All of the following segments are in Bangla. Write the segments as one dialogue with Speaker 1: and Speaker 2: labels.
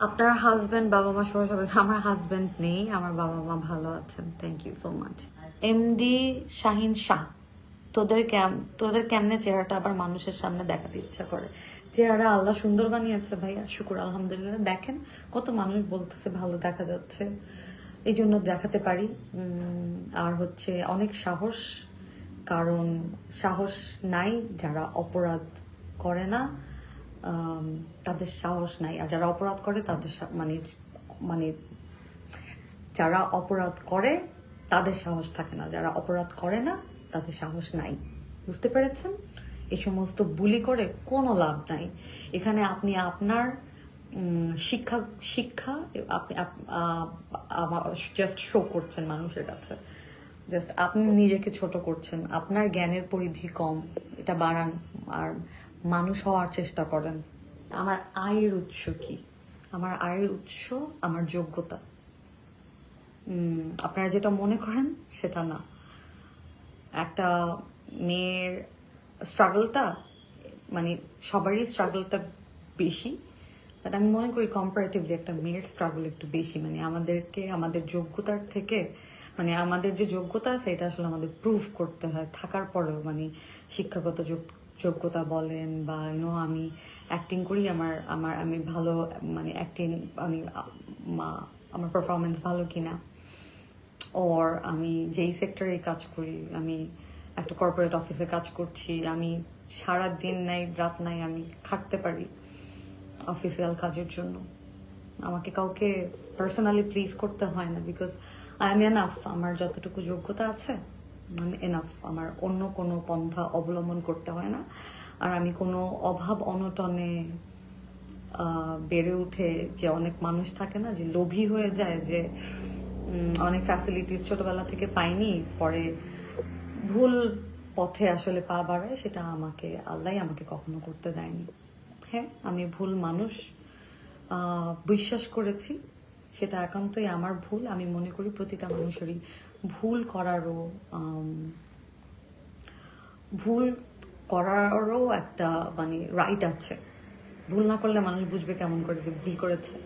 Speaker 1: আপনার হাজবেন্ড বাবা মা সহ সবাই আমার হাজবেন্ড নেই, আমার বাবা মা ভালো আছেন thank you so much MD Shahin Shah তোদের কেম তোদের কেমনে চেহারাটা আবার মানুষের সামনে দেখাতে ইচ্ছা করে? চেহারা আল্লাহ সুন্দর বানিয়েছে ভাইয়া, শুকুর, আলহামদুলিল্লাহ। দেখেন কত মানুষ বলতেছে ভালো দেখা যাচ্ছে। এই জন্য দেখাতে পারি। আর হচ্ছে অনেক সাহস, কারণ সাহস নাই যারা অপরাধ করে না। তাদের সাহস নাই। আর যারা অপরাধ করে, তাদের মানে মানে যারা অপরাধ করে, তাদের সাহস থাকে না। যারা অপরাধ করে না, তাদের সাহস নাই। বুঝতে পেরেছেন? এই সমস্ত বুলি করে কোনো লাভ নাই। এখানে আপনি আপনার শিক্ষা শিক্ষা, আপনি জাস্ট শো করছেন মানুষের কাছে। জাস্ট আপনি নিজেকে ছোট করছেন। আপনার জ্ঞানের পরিধি কম। এটা বাড়ান। আর মানুষ হওয়ার চেষ্টা করেন। আমার আয়ের উৎস কি? আমার আয়ের উৎস, আমার যোগ্যতা। আপনারা যেটা মনে করেন, সেটা না। একটা মেয়ের স্ট্রাগলটা মানে সবারই স্ট্রাগলটা বেশি বাট আমি মনে করি কম্পারেটিভলি একটা মেয়ের স্ট্রাগল একটু বেশি। মানে আমাদেরকে, আমাদের যোগ্যতার থেকে মানে আমাদের যে যোগ্যতা আছে, এটা আসলে আমাদের প্রুভ করতে হয়। থাকার পরেও মানে শিক্ষাগত যোগ- যোগ্যতা বলেন বা ইউনো আমি অ্যাক্টিং করি, আমার আমার, আমি ভালো মানে অ্যাক্টিং আমি আমার পারফরমেন্স ভালো কিনা। ওর আমি যেই সেক্টরে কাজ করি, আমি একটা কর্পোরেট অফিসে কাজ করছি, আমি সারা দিন নাই, রাত নাই, আমি খাটতে পারি অফিসিয়াল কাজের জন্য। আমাকে কাউকে পার্সোনালি প্লিজ করতে হয় না বিকজ আই এম এনাফ আমার যতটুকু যোগ্যতা আছে আমি এনাফ আমার অন্য কোনো পন্থা অবলম্বন করতে হয় না। আর আমি কোনো অভাব অনটনে বেড়ে উঠে যে অনেক মানুষ থাকে না, যে লোভী হয়ে যায়, যে অনেক ফ্যাসিলিটিস ছোটবেলা থেকে পাইনি, পরে ভুল পথে আসলে পা বাড়ায়, সেটা আমাকে, আল্লাহ আমাকে কখনো করতে দেয়নি। হ্যাঁ আমি ভুল মানুষ বিশ্বাস করেছি, সেটা একান্তই আমার ভুল। আমি মনে করি প্রতিটা মানুষেরই ভুল করারও ভুল করারও একটা মানে রাইট আছে। ভুল না করলে মানুষ বুঝবে কেমন করে যে ভুল করেছে।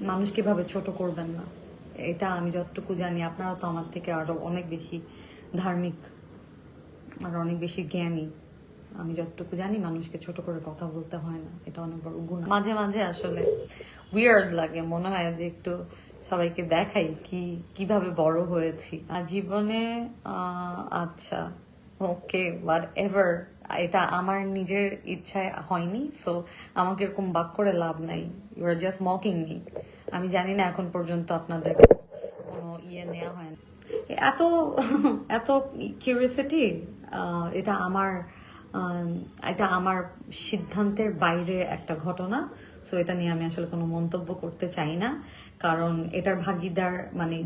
Speaker 1: মানুষ কীভাবে ছোট করবেন না? এটা আমি যতটুকু জানি, আপনারা তো আমার থেকে আরও অনেক বেশি ধার্মিক আর অনেক বেশি জ্ঞানী। আমি যতটুকু জানি, মানুষকে ছোট করে কথা বলতে হয় না। এটা অনেক বড় গুণ মাঝে মাঝে আসলে উইয়ার্ড লাগে। মনে হয় যে একটু সবাইকে দেখাই কি, কীভাবে বড় হয়েছি। আর জীবনে আচ্ছা ওকে হোয়াট এভার এটা আমার নিজের ইচ্ছায় হয়নি সো আমাকে এরকম বাক করে লাভ নাই। You are just mocking me আমি জানি না এখন পর্যন্ত আপনাদের কোনো ইয়ে নেওয়া হয় এত এত কিউরিয়াসিটি এটা আমার এটা আমার সিদ্ধান্তের বাইরে একটা ঘটনা সো এটা নিয়ে আমি আসলে কোনো মন্তব্য করতে চাই না, কারণ এটার ভাগিদার মানে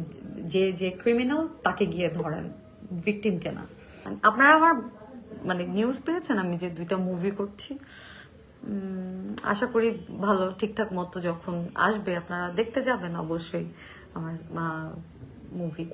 Speaker 1: যে যে ক্রিমিনাল তাকে গিয়ে ধরেন ভিকটিমকে না আপনারা আমার মানে নিউজ পেয়েছেন আমি যে দুইটা মুভি করছি। আশা করি ভালো ঠিকঠাক মতো যখন আসবে, আপনারা দেখতে যাবেন অবশ্যই আমার মুভি